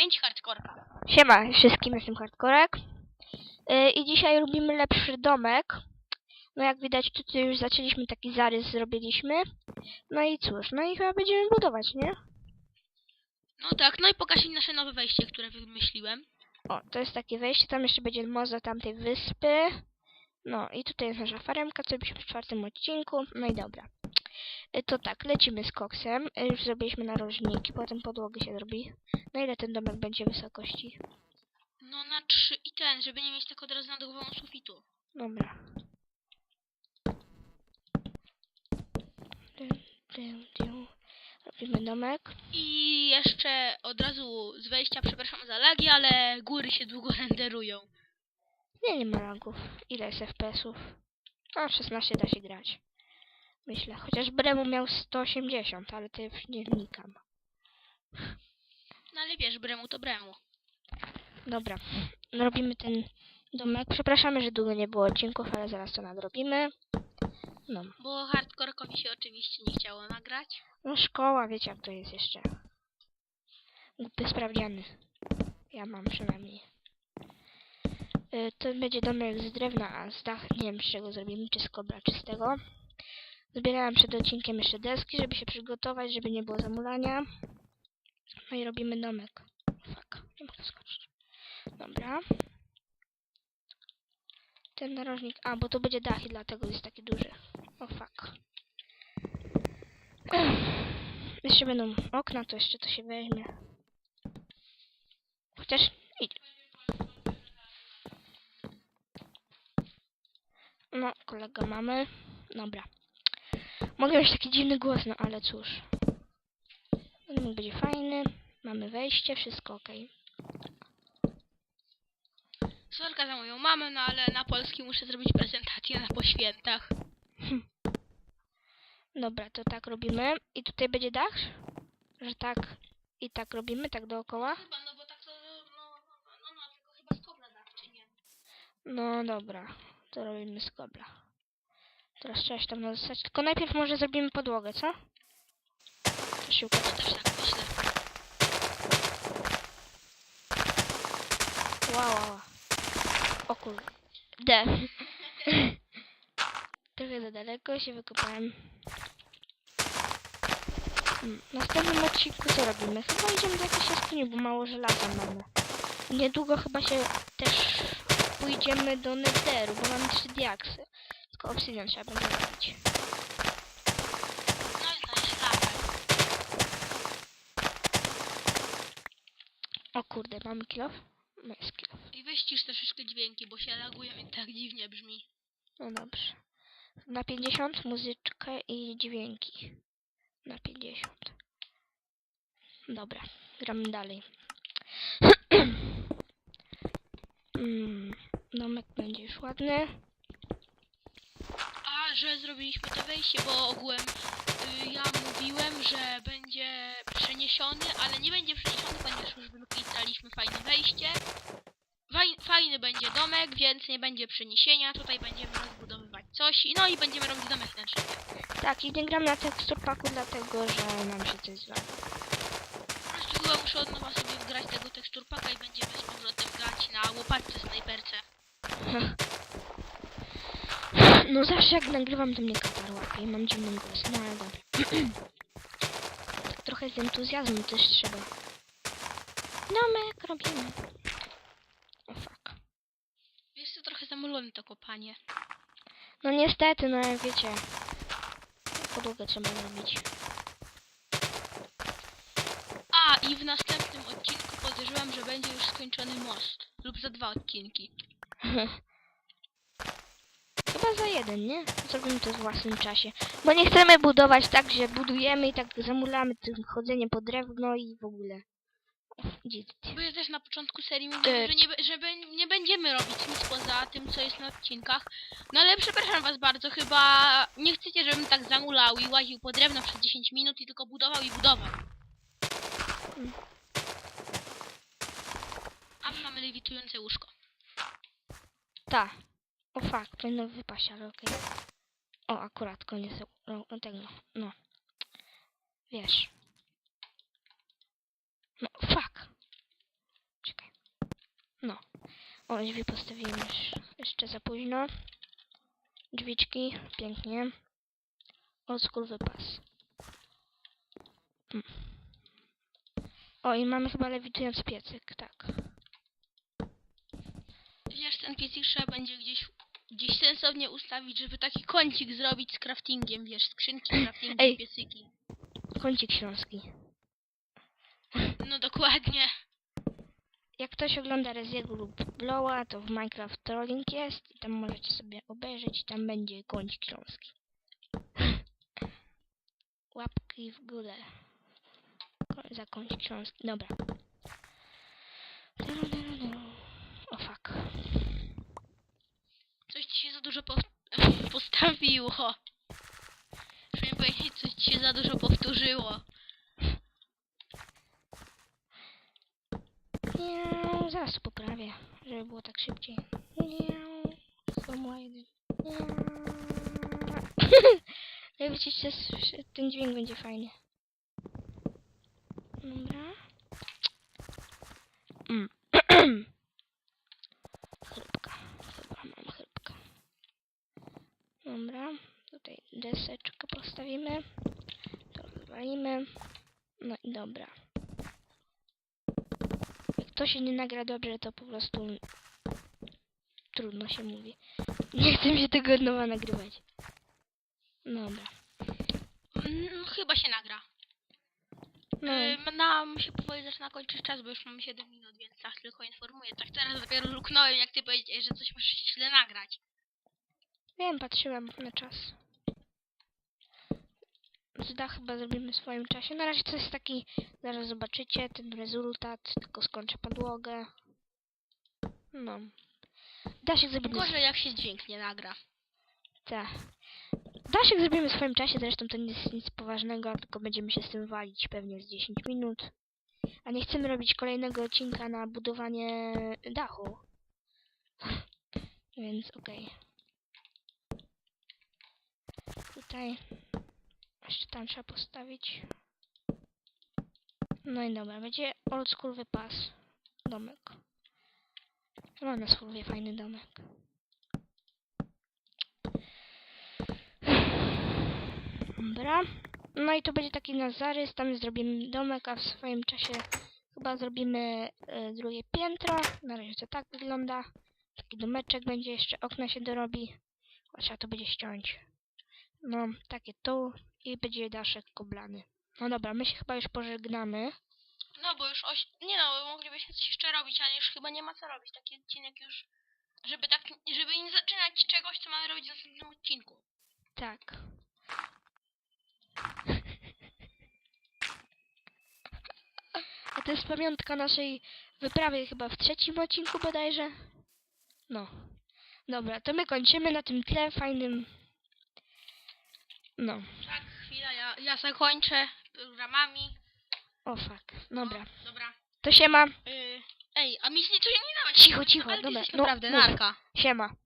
1205 Hardcorka. Siema wszystkim, jestem Hardkorek. Yy, I dzisiaj robimy lepszy domek. No jak widać tutaj już zaczęliśmy taki zarys zrobiliśmy. No i cóż, no i chyba będziemy budować, nie? No tak, no i pokaż im nasze nowe wejście, które wymyśliłem. O, to jest takie wejście, tam jeszcze będzie most tamtej wyspy. No i tutaj jest nasza faremka, co byśmy w czwartym odcinku. No i dobra. Yy, To tak, lecimy z koksem. Yy, Już zrobiliśmy narożniki, potem podłogę się zrobi. Na ile ten domek będzie wysokości? No na trzy i ten, żeby nie mieć tak od razu nad głową sufitu. Dobra. Robimy domek. I jeszcze od razu z wejścia, przepraszam za lagi, ale góry się długo renderują. Nie, nie ma lagów. Ile jest FPS-ów? A, 16 da się grać. Myślę. Chociaż Bremu miał 180, ale to już nie wnikam. No ale wiesz, bremu to bremu. Dobra. Robimy ten domek. Przepraszamy, że długo nie było odcinków, ale zaraz to nadrobimy. No. Bo hardcorekowi się oczywiście nie chciało nagrać. No szkoła, wiecie jak to jest jeszcze. Głupy sprawdziany. Ja mam przynajmniej. Y, To będzie domek z drewna, a z dach nie wiem z czego zrobimy, czy z kobra, czy z tego. Zbierałem przed odcinkiem jeszcze deski, żeby się przygotować, żeby nie było zamulania. No i robimy domek. Fuck, nie mogę skoczyć. Dobra. Ten narożnik, a bo to będzie dach i dlatego jest taki duży. O fuck. Ech, Jeszcze będą okna, to jeszcze to się weźmie. Chociaż idź. No, kolega mamy. Dobra. Mogę mieć taki dziwny głos, no ale cóż. Domek będzie fajny. Mamy wejście, wszystko ok. Sorka za moją mamę, no ale na polski muszę zrobić prezentację na poświętach. Dobra, to tak robimy. I tutaj będzie dach? Że tak i tak robimy, tak dookoła? Chyba, no bo tak to, no, no, no, no tylko chyba z tak, czy nie? No dobra, to robimy z kobla. Teraz trzeba się tam dostać. Tylko najpierw może zrobimy podłogę, co? To się. Też tak myślę. Wow, wow. O kurde. Trochę za daleko się wykopałem. Mm, W następnym odcinku co robimy? Chyba idziemy do jakiejś jaskini, bo mało żelaza mamy. Niedługo chyba się też pójdziemy do Netheru, bo mamy trzy diaksy. Tylko obsydian trzeba będzie robić. No i to jest. O kurde, mamy kilof? No jest kilof. I wyścisz troszeczkę dźwięki, bo się lagują i tak dziwnie brzmi. No dobrze. Na 50 muzyczkę i dźwięki. Na 50. Dobra, gramy dalej. mm, domek będzie już ładny. Że zrobiliśmy to wejście, bo ogółem y, ja mówiłem, że będzie przeniesiony, ale nie będzie przeniesiony, ponieważ już wyklikaliśmy fajne wejście. Faj, fajny będzie domek, więc nie będzie przeniesienia. Tutaj będziemy rozbudowywać coś. i- No i będziemy robić domek na drzewie. Tak, i nie gram na teksturpaku dlatego, że nam się coś zwali. Po prostu chyba muszę od nowa sobie wgrać tego teksturpaka i będziemy z powrotem grać na łopatce snajperce. No zawsze jak nagrywam to mnie katar łapie i mam dziwny głos, no ale dobra. tak trochę z entuzjazmu też trzeba. Domek robimy. O fuck. Wiesz co, trochę zamulone to kopanie. No niestety, no jak wiecie. Podłogę trzeba zrobić. A, i w następnym odcinku podejrzewam, że będzie już skończony most. Lub za dwa odcinki. Za jeden, nie? Zrobimy to w własnym czasie. Bo nie chcemy budować tak, że budujemy i tak zamulamy tym chodzeniem po drewno i w ogóle. Bo ja też na początku serii mówiłem, że nie, że nie będziemy robić nic poza tym, co jest na odcinkach. No ale przepraszam was bardzo, chyba nie chcecie, żebym tak zamulał i łaził po drewno przez 10 minut i tylko budował i budował. Mm. A my mamy lewitujące łóżko. Ta. O fuck, powinno wypaść, ale okej. O, akurat koniec tego. No. Wiesz. No, fuck. Czekaj. No. O, drzwi postawiłem już jeszcze za późno. Drzwiczki, pięknie. Old school wypas. Mm. O, i mamy chyba lewitujący piecyk, tak. Wiesz, ten piecik trzeba będzie gdzieś, gdzieś sensownie ustawić, żeby taki kącik zrobić z craftingiem, wiesz, skrzynki, craftingi, Ej. piecyki. Kącik śląski. No dokładnie. Jak ktoś ogląda Reziego lub Blowa, to w Minecraft Trolling jest i tam możecie sobie obejrzeć, tam będzie kącik śląski. Łapki w górę. Za kącik śląski. Dobra. O fuck. Coś ci się za dużo po postawiło. Przynajmniej powiedzieć, coś ci się za dużo powtórzyło. Miau, zaraz to poprawię, żeby było tak szybciej. Formuła 1. Miau. Jak widzicie, ten dźwięk będzie fajny. Dobra. Mm. chrupka. Chyba mam chrupka. Dobra. Tutaj deseczkę postawimy. To wywalimy. No i dobra. Jak to się nie nagra dobrze, to po prostu trudno się mówi. Nie chcę się tego od nowa nagrywać. Dobra. Mm, chyba się nagra. No, Yy, nam się powoli zaczyna kończyć czas, bo już mamy 7 minut, więc tak tylko informuję. Tak teraz dopiero luknąłem, jak ty powiedziałeś, że coś masz źle nagrać. Wiem, patrzyłem na czas. Zda chyba zrobimy w swoim czasie. Na razie to jest taki, zaraz zobaczycie ten rezultat, tylko skończę podłogę. No. Dasiek zrobimy... Gorzej jak się dźwięk nie nagra. Tak. Dasiek zrobimy w swoim czasie, zresztą to nie jest nic poważnego, tylko będziemy się z tym walić pewnie z 10 minut. A nie chcemy robić kolejnego odcinka na budowanie dachu. Więc okej. Tutaj. Jeszcze tam trzeba postawić. No i dobra, będzie old school wypas. Domek. No na słowie fajny domek. Dobra. No i to będzie taki nasz zarys, tam zrobimy domek, a w swoim czasie chyba zrobimy e, drugie piętro. Na razie to tak wygląda. Taki domeczek będzie, jeszcze okna się dorobi. Trzeba to będzie ściąć. No, takie tu i będzie daszek koblany. No dobra, my się chyba już pożegnamy. No bo już oś... Nie no, moglibyśmy coś jeszcze robić, ale już chyba nie ma co robić. Taki odcinek już... Żeby tak... Żeby nie zaczynać czegoś, co mamy robić w następnym odcinku. Tak. A to jest pamiątka naszej wyprawy chyba w trzecim odcinku bodajże. No. Dobra, to my kończymy na tym tle fajnym. No. Tak, chwila, ja, ja zakończę programami. O fuck. Dobra. No, dobra. To siema. Yy, ej, a mi się nie dawać. Cicho, cicho. Ty Dobra. No, naprawdę mów. narka. Siema.